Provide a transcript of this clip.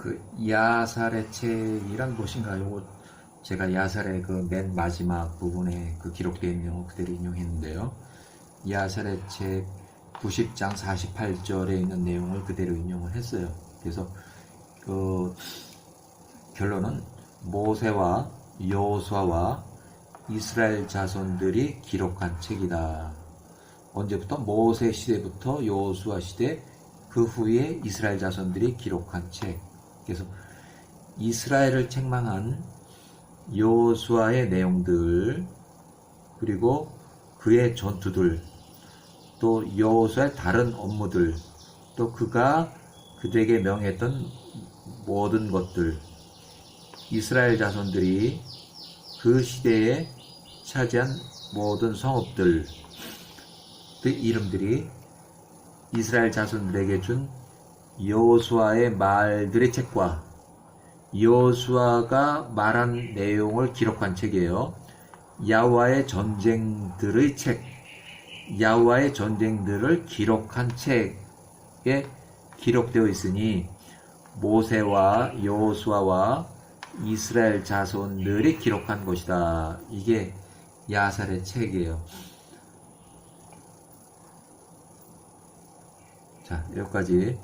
그 야살의 책이란 무엇인가 요거 제가 야살의 그 맨 마지막 부분에 그 있는 내용을 그대로 인용했는데요. 야살의 책 90장 48절에 있는 내용을 그대로 인용을 했어요. 그래서 그 결론은 모세와 여호수아와 이스라엘 자손들이 기록한 책이다. 언제부터 모세 시대부터 여호수아 시대 그 후에 이스라엘 자손들이 기록한 책. 그래서 이스라엘을 책망한 여호수아의 내용들 그리고 그의 전투들 또 여호수아의 다른 업무들 또 그가 그들에게 명했던 모든 것들 이스라엘 자손들이 그 시대에 차지한 모든 성읍들 그 이름들이 이스라엘 자손들에게 준 여호수아의 말들의 책과 여호수아가 말한 내용을 기록한 책이에요. 야와의 전쟁들의 책, 야와의 전쟁들을 기록한 책에 기록되어 있으니 모세와 여호수아와 이스라엘 자손들이 기록한 것이다. 이게 야살의 책이에요. 자, 여기까지